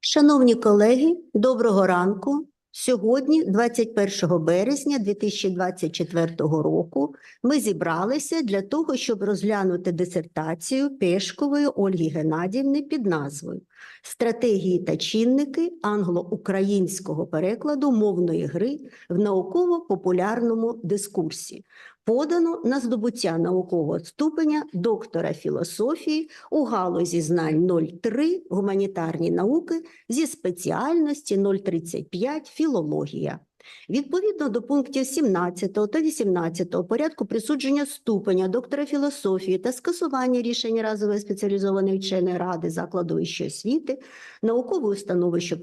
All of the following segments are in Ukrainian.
Шановні колеги, доброго ранку. Сьогодні, 21 березня 2024 року, ми зібралися для того, щоб розглянути дисертацію Пешкової Ольги Геннадіївни під назвою Стратегії та чинники англо-українського перекладу мовної гри в науково-популярному дискурсі. Подано на здобуття наукового ступеня доктора філософії у галузі знань 03 гуманітарні науки зі спеціальності 035 філологія. Відповідно до пунктів 17 та 18 порядку присудження ступеня доктора філософії та скасування рішення разової спеціалізованої вченої ради закладу вищої освіти, наукової установи, що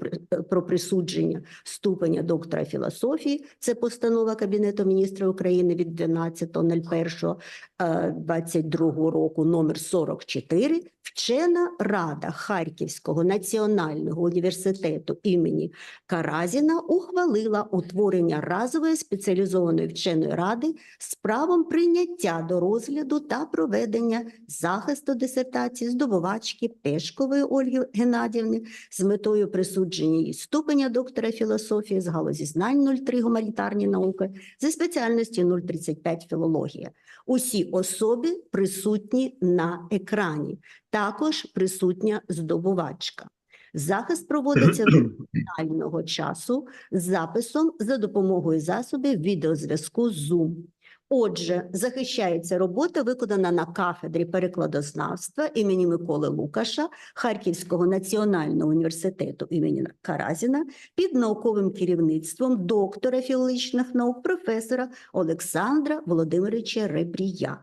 про присудження ступеня доктора філософії, це постанова Кабінету міністрів України від 12.01.22 року номер 44, вчена рада Харківського національного університету імені Каразіна ухвалила утворення разової спеціалізованої вченої ради з правом прийняття до розгляду та проведення захисту дисертації здобувачки Пешкової Ольги Геннадіївни з метою присудження їй ступеня доктора філософії з галузі знань 03 гуманітарні науки зі спеціальності 035 філологія. Усі особи присутні на екрані, також присутня здобувачка. Захист проводиться до реального часу з записом за допомогою засобів відеозв'язку Zoom. Отже, захищається робота, виконана на кафедрі перекладознавства імені Миколи Лукаша Харківського національного університету імені Каразіна під науковим керівництвом доктора філологічних наук професора Олександра Володимировича Ребрія.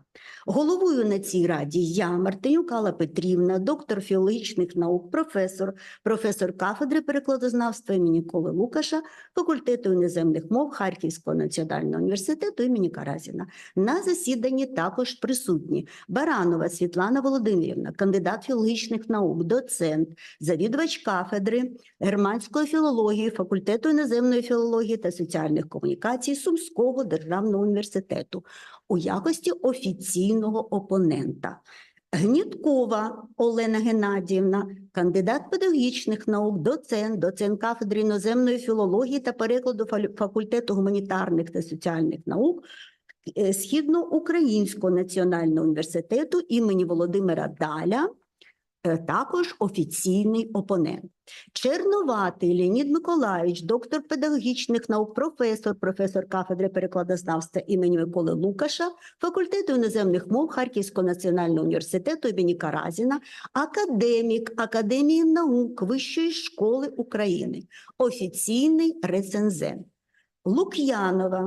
Головою на цій раді я, Мартинюк Алла Петрівна, доктор філологічних наук, професор, професор кафедри перекладознавства імені Коли Лукаша, факультету іноземних мов Харківського національного університету імені Каразіна. На засіданні також присутні Баранова Світлана Володимирівна, кандидат філологічних наук, доцент, завідувач кафедри германської філології, факультету іноземної філології та соціальних комунікацій Сумського державного університету у якості офіційного опонента. Гніткова Олена Геннадіївна, кандидат педагогічних наук, доцент, доцент кафедри іноземної філології та перекладу факультету гуманітарних та соціальних наук Східноукраїнського національного університету імені Володимира Даля, е, також офіційний опонент. Черноватий Леонід Миколаївич, доктор педагогічних наук, професор, професор кафедри перекладознавства імені Миколи Лукаша, факультету іноземних мов Харківського національного університету імені Каразіна, академік Академії наук Вищої школи України, офіційний рецензент. Лук'янова